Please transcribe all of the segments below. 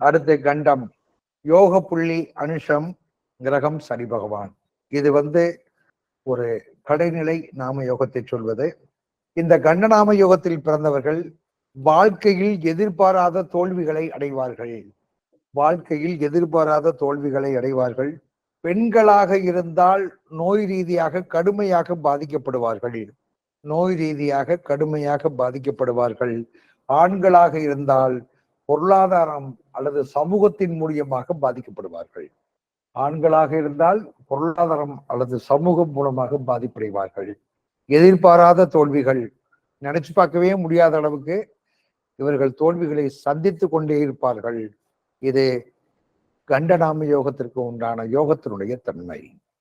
அடுத்து கண்டம். யோக புள்ளி அனுஷம் கிரகம் சனி பகவான். இது வந்து ஒரு கடைநிலை நாம யோகத்தை சொல்வது. இந்த கண்டநாம யோகத்தில் பிறந்தவர்கள் வாழ்க்கையில் எதிர்பாராத தோல்விகளை அடைவார்கள். வாழ்க்கையில் எதிர்பாராத தோல்விகளை அடைவார்கள். பெண்களாக இருந்தால் நோய் ரீதியாக கடுமையாக பாதிக்கப்படுவார்கள். நோய் ரீதியாக கடுமையாக பாதிக்கப்படுவார்கள். ஆண்களாக இருந்தால் பொருளாதாரம் அல்லது சமூகத்தின் மூலியமாக பாதிக்கப்படுவார்கள். ஆண்களாக இருந்தால் பொருளாதாரம் அல்லது சமூகம் மூலமாக பாதிப்படைவார்கள். எதிர்பாராத தோல்விகள். நினைச்சு பார்க்கவே முடியாத அளவுக்கு இவர்கள் தோல்விகளை சந்தித்து கொண்டே இருப்பார்கள். இது கண்டநாம யோகத்திற்கு உண்டான யோகத்தினுடைய தன்மை.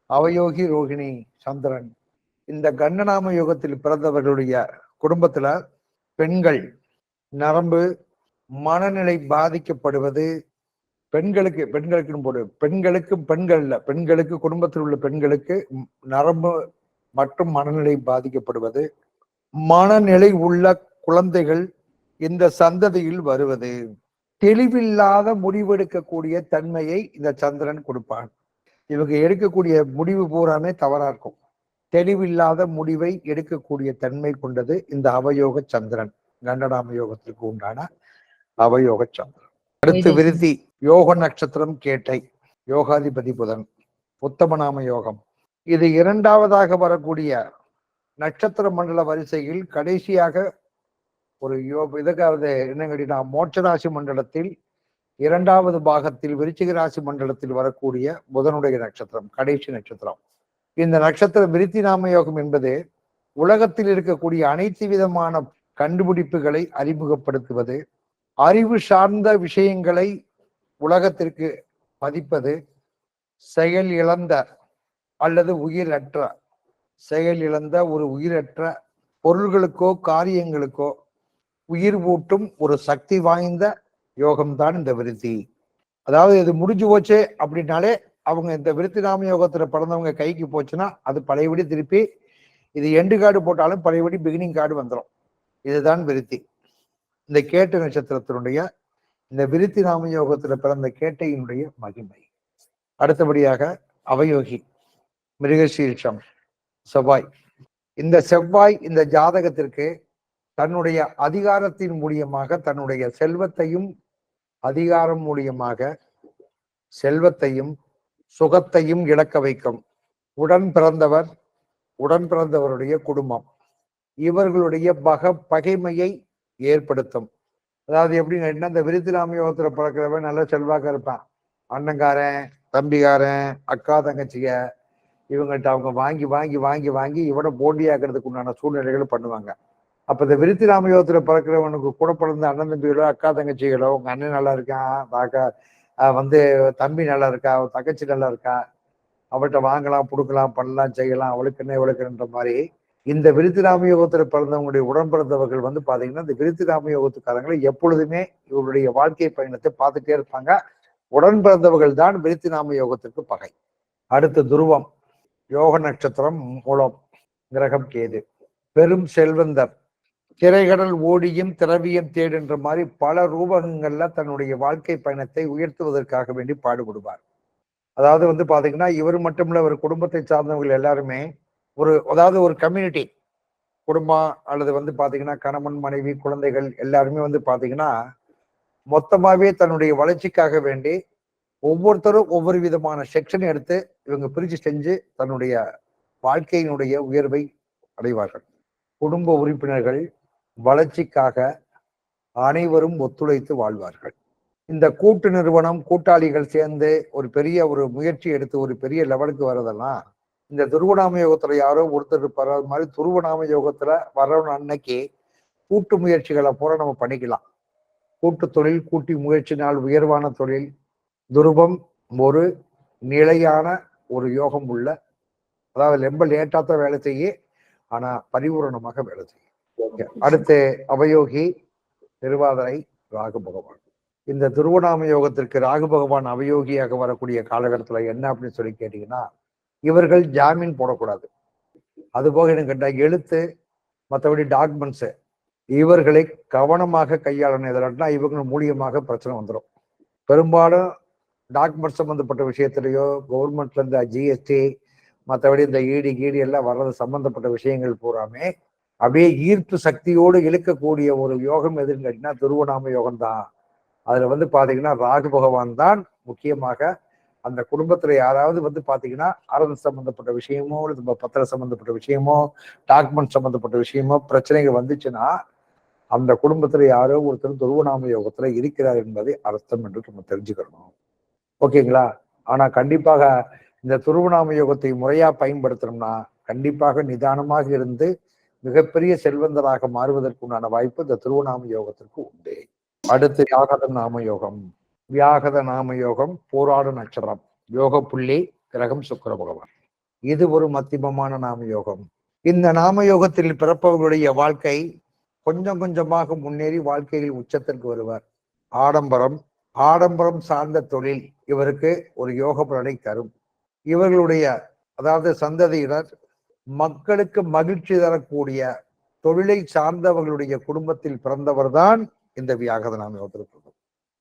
அவயோகி ரோகிணி சந்திரன் இந்த கண்டநாம யோகத்தில் பிறந்தவர்களுடைய குடும்பத்துல பெண்கள் நரம்பு மனநிலை பாதிக்கப்படுவது பெண்களுக்கு பெண்களுக்குன்னு போடு பெண்களுக்கு பெண்கள் பெண்களுக்கு குடும்பத்தில் உள்ள பெண்களுக்கு நரம்பு மற்றும் மனநிலை பாதிக்கப்படுவது மனநிலை உள்ள குழந்தைகள் இந்த சந்ததியில் வருவது தெளிவில்லாத முடிவெடுக்கக்கூடிய தன்மையை இந்த சந்திரன் கொடுப்பான். இவங்க எடுக்கக்கூடிய முடிவு பூராமே தவறா இருக்கும். தெளிவில்லாத முடிவை எடுக்கக்கூடிய தன்மை கொண்டது இந்த அவயோக சந்திரன் கண்டநாம யோகத்திற்கு உண்டான அவயோக சந்திரன் அடுத்து விருத்தி யோக நட்சத்திரம் கேட்டை யோகாதிபதி புதன் உத்தமநாம யோகம். இது இரண்டாவதாக வரக்கூடிய நட்சத்திர மண்டல வரிசையில் கடைசியாக ஒரு யோ இதுக்காவது என்ன கேட்டீங்கன்னா மோட்ச ராசி மண்டலத்தில் இரண்டாவது பாகத்தில் விருச்சிக ராசி மண்டலத்தில் வரக்கூடிய புதனுடைய நட்சத்திரம் கடைசி நட்சத்திரம். இந்த நட்சத்திர விருத்தி நாம யோகம் என்பது உலகத்தில் இருக்கக்கூடிய அனைத்து விதமான கண்டுபிடிப்புகளை அறிமுகப்படுத்துவது அறிவு சார்ந்த விஷயங்களை உலகத்திற்கு பதிப்பது செயல் இழந்த அல்லது உயிரற்ற செயல் இழந்த ஒரு உயிரற்ற பொருள்களுக்கோ காரியங்களுக்கோ உயிர் ஊட்டும் ஒரு சக்தி வாய்ந்த யோகம்தான் இந்த விருத்தி. அதாவது இது முடிஞ்சு போச்சு அப்படின்னாலே அவங்க இந்த விருத்தி நாம யோகத்துல பிறந்தவங்க கைக்கு போச்சுன்னா அது பழையபடி திருப்பி இது எண்டு கார்டு போட்டாலும் பழையபடி பிகினிங் கார்டு வந்துடும் இதுதான் விருத்தி. இந்த கேட்ட நட்சத்திரத்தினுடைய இந்த விருத்தி நாம யோகத்துல பிறந்த கேட்டையினுடைய மகிமை. அடுத்தபடியாக அவயோகி மிருகசீர்ஷம் செவ்வாய். இந்த செவ்வாய் இந்த ஜாதகத்திற்கு தன்னுடைய அதிகாரத்தின் மூலியமாக தன்னுடைய செல்வத்தையும் அதிகாரம் மூலியமாக செல்வத்தையும் சுகத்தையும் இழக்க வைக்கும். உடன் பிறந்தவர் உடன் பிறந்தவருடைய குடும்பம். இவர்களுடைய பக பகைமையை ஏற்படுத்தும். அதாவது எப்படின்னு கேட்டீங்கன்னா இந்த விருத்திராமயோகத்துல பிறக்கிறவன் நல்ல செல்வாக்க இருப்பான். அண்ணங்காரன் தம்பிகாரன் அக்கா தங்கச்சிக இவங்கள்ட்ட அவங்க வாங்கி வாங்கி வாங்கி வாங்கி இவனை போட்டியாக்குறதுக்கு உண்டான சூழ்நிலைகளை பண்ணுவாங்க. அப்ப இந்த விருத்தி ராமயோகத்துல பிறக்கிறவனுக்கு கூட பிறந்த அண்ணன் தம்பிகளோ அக்கா தங்கச்சிகளோ உங்க அண்ணன் நல்லா இருக்கான் தாக்கா வந்து தம்பி நல்லா இருக்கா? அவன் தங்கச்சி நல்லா இருக்கா? அவள்கிட்ட வாங்கலாம் கொடுக்கலாம் பண்ணலாம் செய்யலாம் அவளுக்கு என்ன இவளுக்குன்ற மாதிரி இந்த விருத்தி ராமயோகத்தில் பிறந்தவங்களுடைய உடன் பிறந்தவர்கள் வந்து பார்த்தீங்கன்னா இந்த விருத்தி ராமயோகத்துக்காரங்களை எப்பொழுதுமே இவருடைய வாழ்க்கை பயணத்தை பார்த்துட்டே இருப்பாங்க. உடன் பிறந்தவர்கள் தான் விருத்தி நாம யோகத்திற்கு பகை. அடுத்து துருவம் யோக நட்சத்திரம் மூலம் கிரகம் கேது. பெரும் செல்வந்தர். திரைகடல் ஓடியும் திரவியம் தேடுன்ற மாதிரி பல ரூபகங்கள்ல தன்னுடைய வாழ்க்கை பயணத்தை உயர்த்துவதற்காக வேண்டி பாடுபடுவார். அதாவது வந்து பாத்தீங்கன்னா இவர் மட்டுமில்ல ஒரு குடும்பத்தை சார்ந்தவர்கள் எல்லாருமே ஒரு அதாவது ஒரு கம்யூனிட்டி குடும்பம் அல்லது வந்து பார்த்தீங்கன்னா கணவன் மனைவி குழந்தைகள் எல்லாருமே வந்து பார்த்தீங்கன்னா மொத்தமாகவே தன்னுடைய வளர்ச்சிக்காக வேண்டி ஒவ்வொருத்தரும் ஒவ்வொரு விதமான செக்ஷன் எடுத்து இவங்க பிரித்து செஞ்சு தன்னுடைய வாழ்க்கையினுடைய உயர்வை அடைவார்கள். குடும்ப உறுப்பினர்கள் வளர்ச்சிக்காக அனைவரும் ஒத்துழைத்து வாழ்வார்கள். இந்த கூட்டு நிறுவனம் கூட்டாளிகள் சேர்ந்து ஒரு பெரிய ஒரு முயற்சி எடுத்து ஒரு பெரிய லெவலுக்கு வர்றதெல்லாம் இந்த துருவநாம யோகத்துல யாரோ ஒருத்தர் இருப்பார். அது மாதிரி துருவநாம யோகத்துல வர்றவன் அன்னைக்கு கூட்டு முயற்சிகளை பூரா நம்ம பண்ணிக்கலாம். கூட்டு தொழில் கூட்டி முயற்சினால் உயர்வான தொழில் துருவம் ஒரு நிலையான ஒரு யோகம் உள்ள அதாவது ரொம்ப லேட்டாத்த தான் வேலை செய்ய ஆனா பரிபூரணமாக வேலை செய்யும் அடுத்து அவயோகி திருவாதிரை ராகு பகவான். இந்த துருவநாம யோகத்திற்கு ராகு பகவான் அவயோகியாக வரக்கூடிய காலகட்டத்துல என்ன அப்படின்னு சொல்லி கேட்டீங்கன்னா இவர்கள் ஜாமீன் போடக்கூடாது. அதுபோக எனக்கு கேட்டால் எழுத்து மற்றபடி டாக்குமெண்ட்ஸு இவர்களை கவனமாக கையாளணும். இதெல்லாம் இவங்க மூலியமாக பிரச்சனை வந்துடும் பெரும்பாலும் டாக்குமெண்ட் சம்மந்தப்பட்ட விஷயத்துலையோ கவர்மெண்ட்ல இந்த ஜிஎஸ்டி மற்றபடி இந்த ஈடி கீடி எல்லாம் வர்றது சம்மந்தப்பட்ட விஷயங்கள் பூராமே அப்படியே ஈர்ப்பு சக்தியோடு இழுக்கக்கூடிய ஒரு யோகம் எதுன்னு கேட்டீங்கன்னா திருவண்ணாம யோகம் தான் அதில் வந்து பார்த்தீங்கன்னா ராகு பகவான் தான் முக்கியமாக அந்த குடும்பத்துல யாராவது வந்து பாத்தீங்கன்னா அரசு சம்பந்தப்பட்ட விஷயமோ இல்லை பத்திர சம்பந்தப்பட்ட விஷயமோ டாக்குமெண்ட் சம்பந்தப்பட்ட விஷயமோ பிரச்சனைகள் வந்துச்சுன்னா அந்த குடும்பத்துல யாரோ ஒருத்தர் துருவநாம யோகத்துல இருக்கிறார் என்பதை அர்த்தம் என்று நம்ம தெரிஞ்சுக்கணும். ஓகேங்களா? ஆனா கண்டிப்பாக இந்த துருவநாம யோகத்தை முறையா பயன்படுத்தணும்னா கண்டிப்பாக நிதானமாக இருந்து மிகப்பெரிய செல்வந்தராக மாறுவதற்குண்டான வாய்ப்பு இந்த திருவநாம யோகத்திற்கு உண்டு. அடுத்து யாகதம் நாம யோகம். வியாகத நாம யோகம் போராடு நட்சத்திரம். யோக புள்ளி கிரகம் சுக்கர பகவான். இது ஒரு மத்தியமமான நாம யோகம். இந்த நாம யோகத்தில் பிறப்பவர்களுடைய வாழ்க்கை கொஞ்சம் கொஞ்சமாக முன்னேறி வாழ்க்கையில் உச்சத்திற்கு வருவார். ஆடம்பரம் ஆடம்பரம் சார்ந்த தொழில் இவருக்கு ஒரு யோக பலனை தரும். இவர்களுடைய அதாவது சந்ததியினர் மக்களுக்கு மகிழ்ச்சி தரக்கூடிய தொழிலை சார்ந்தவர்களுடைய குடும்பத்தில் பிறந்தவர்தான் இந்த வியாகத நாம இருக்கும்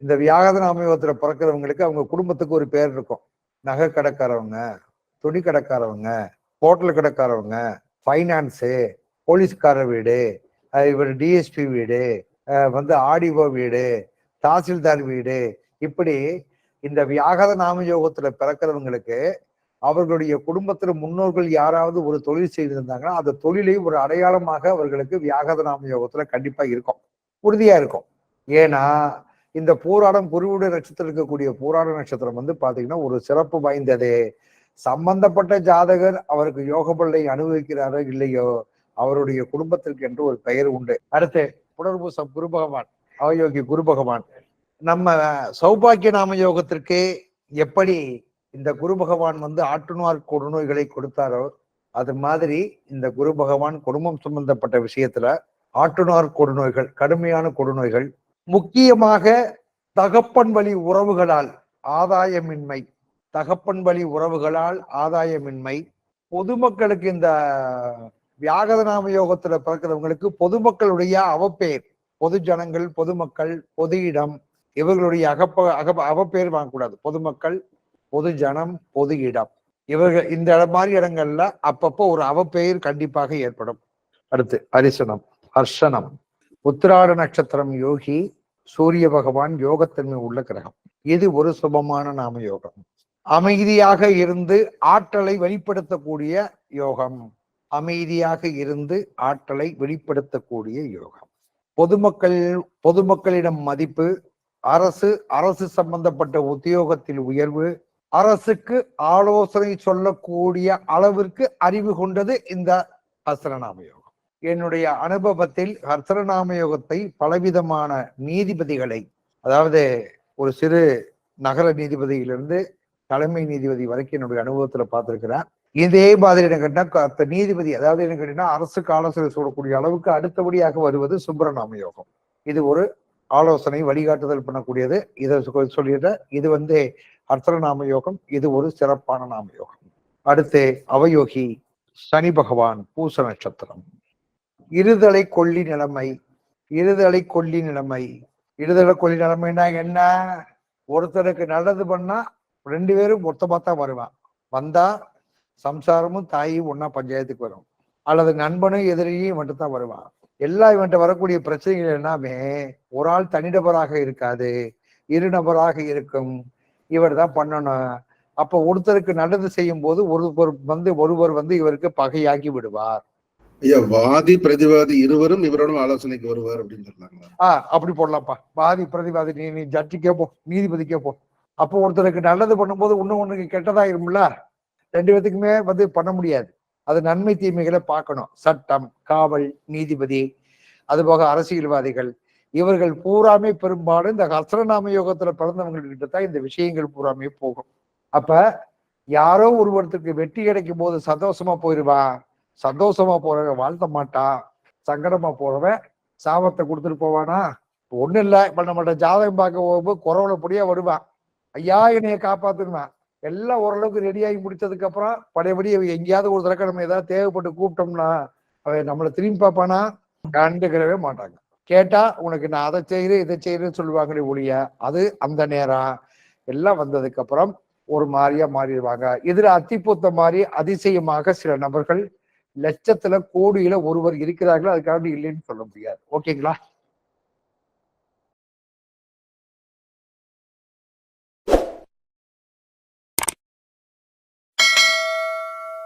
இந்த வியாகத நாமயோகத்தில் பிறக்கிறவங்களுக்கு அவங்க குடும்பத்துக்கு ஒரு பேர் இருக்கும். நகை கடைக்காரவங்க துணி கடைக்காரவங்க ஹோட்டல் கடைக்காரவங்க ஃபைனான்ஸு போலீஸ்காரர் வீடு இவர் டிஎஸ்பி வீடு வந்து ஆடிஓ வீடு தாசில்தார் வீடு இப்படி இந்த வியாகத நாமயோகத்துல பிறக்கிறவங்களுக்கு அவர்களுடைய குடும்பத்தில் முன்னோர்கள் யாராவது ஒரு தொழில் செய்திருந்தாங்கன்னா அந்த தொழிலை ஒரு அடையாளமாக அவர்களுக்கு வியாகத நாம யோகத்தில் கண்டிப்பா இருக்கும். உறுதியா இருக்கும். ஏன்னா இந்த போராடம் குருவுடைய நட்சத்திரம் இருக்கக்கூடிய போராட நட்சத்திரம் வந்து பாத்தீங்கன்னா ஒரு சிறப்பு வாய்ந்தது. சம்பந்தப்பட்ட ஜாதகர் அவருக்கு யோக பள்ளை அனுபவிக்கிறாரோ இல்லையோ அவருடைய குடும்பத்திற்கு என்று ஒரு பெயர் உண்டு. அடுத்து புனர்பூசம் குரு பகவான் அவயோகி குரு பகவான். நம்ம சௌபாக்கிய நாம யோகத்திற்கு எப்படி இந்த குரு பகவான் வந்து ஆட்டுநோர் கொடுநோய்களை கொடுத்தாரோ அது மாதிரி இந்த குரு பகவான் குடும்பம் சம்பந்தப்பட்ட விஷயத்துல ஆட்டுநோர் கொடுநோய்கள் கடுமையான கொடுநோய்கள் முக்கியமாக தகப்பன் வழி உறவுகளால் ஆதாயமின்மை. தகப்பன் வழி உறவுகளால் ஆதாயமின்மை. பொதுமக்களுக்கு இந்த வியாகதநாம யோகத்துல பிறக்கிறவங்களுக்கு பொதுமக்களுடைய அவப்பேர் பொது ஜனங்கள் பொதுமக்கள் பொது இடம் இவர்களுடைய அகப்ப அகப் அவப்பேர் வாங்கக்கூடாது. பொதுமக்கள் பொது ஜனம் பொது இடம். இவர்கள் இந்த மாதிரி இடங்கள்ல அப்பப்போ ஒரு அவப்பெயர் கண்டிப்பாக ஏற்படும். அடுத்து அரிசனம் ஹர்ஷனம். உத்திராட நட்சத்திரம் யோகி சூரிய பகவான் யோகத்தன்மை உள்ள கிரகம். இது ஒரு சுபமான நாம யோகம். அமைதியாக இருந்து ஆற்றலை வெளிப்படுத்தக்கூடிய யோகம். அமைதியாக இருந்து ஆற்றலை வெளிப்படுத்தக்கூடிய யோகம். பொதுமக்கள் பொதுமக்களிடம் மதிப்பு அரசு அரசு சம்பந்தப்பட்ட உத்தியோகத்தில் உயர்வு அரசுக்கு ஆலோசனை சொல்லக்கூடிய அளவிற்கு அறிவு கொண்டது இந்த ஹசரநாம யோகம். என்னுடைய அனுபவத்தில் ஹர்த்தரநாம யோகத்தை பலவிதமான நீதிபதிகளை அதாவது ஒரு சிறு நகர நீதிபதியிலிருந்து தலைமை நீதிபதி வரைக்கும் என்னுடைய அனுபவத்துல பார்த்திருக்கிறேன் இதே மாதிரி என்ன கேட்டா நீதிபதி அதாவது என்ன கேட்டீங்கன்னா அரசுக்கு ஆலோசனை சொல்லக்கூடிய அளவுக்கு அடுத்தபடியாக வருவது சுப்பிரநாம யோகம் இது ஒரு ஆலோசனை வழிகாட்டுதல் பண்ணக்கூடியது. இதை சொல்லிடுற இது வந்து அர்த்தநாம யோகம் இது ஒரு சிறப்பான நாம யோகம் அடுத்து அவயோகி சனி பகவான் பூச நட்சத்திரம். இருதலை கொல்லி நிலைமை. இருதலை கொல்லி நிலைமை. இருதலை கொல்லி நிலைமைனா என்ன? ஒருத்தருக்கு நல்லது பண்ணா ரெண்டு பேரும் மொத்தமாக தான் வருவான். வந்தா சம்சாரமும் தாயும் ஒன்னா பஞ்சாயத்துக்கு வரும். அல்லது நண்பனும் எதிரியும் மட்டும் தான் வருவான். எல்லா இவன்ட்ட வரக்கூடிய பிரச்சனைகள் எல்லாமே ஒரு ஆள் தனிநபராக இருக்காது. இரு நபராக இருக்கும். இவர் தான் பண்ணணும். அப்போ ஒருத்தருக்கு நல்லது செய்யும் போது ஒருவர் வந்து ஒருவர் வந்து இவருக்கு பகையாகி விடுவார். ஐயா வாதி பிரதிவாதி இருவரும் இவரோட ஆலோசனைக்கு வருவார் அப்படின்னு சொன்னாங்க ஆஹ் அப்படி போடலாம்ப்பா. வாதி பிரதிவாதி நீ நீ ஜட்ஜி கேட்போம் நீதிபதி கேட்போம் அப்போ ஒருத்தருக்கு நல்லது பண்ணும்போது இன்னும் ஒண்ணுக்கு கெட்டதாயிரும்ல ரெண்டு பேத்துக்குமே வந்து பண்ண முடியாது. அது நன்மை தீமைகளை பார்க்கணும். சட்டம் காவல் நீதிபதி அதுபோக அரசியல்வாதிகள். இவர்கள் பூராமே பெரும்பாலும் இந்த ஹசரநாம யோகத்துல பிறந்தவங்ககிட்ட தான் இந்த விஷயங்கள் பூராமே போகும். அப்ப யாரோ ஒருவருக்கு வெற்றி கிடைக்கும் போது சந்தோஷமா போயிருவான் சந்தோஷமா போறவன் வாழ்த்த மாட்டான் சங்கடமா போறவன் சாபத்தை கொடுத்துட்டு போவானா? ஒண்ணு இல்லை. இப்ப நம்மகிட்ட ஜாதகம் பார்க்க போகும்போது குறவுல பொடியா வருவான். ஐயா என்னைய காப்பாத்துனான் எல்லாம் ஓரளவுக்கு ரெடியாகி முடிச்சதுக்கு அப்புறம் படையபடி எங்கேயாவது ஒரு தடக்க நம்ம ஏதாவது தேவைப்பட்டு கூப்பிட்டோம்னா அவன் நம்மளை திரும்பி பார்ப்பானா? கண்டுக்கிறவே மாட்டாங்க. கேட்டா உனக்கு நான் அதை செய்கிறேன் இதை செய்கிறேன்னு சொல்லுவாங்களே ஒழிய அது அந்த நேரம். எல்லாம் வந்ததுக்கு அப்புறம் ஒரு மாதிரியா மாறிடுவாங்க. இதுல அத்திப்பூத்த மாதிரி அதிசயமாக சில நபர்கள் லட்சத்துல கோடியில ஒருவர் இருக்கிறார்கள் அதுக்காக இல்லைன்னு சொல்ல முடியாது. ஓகேங்களா?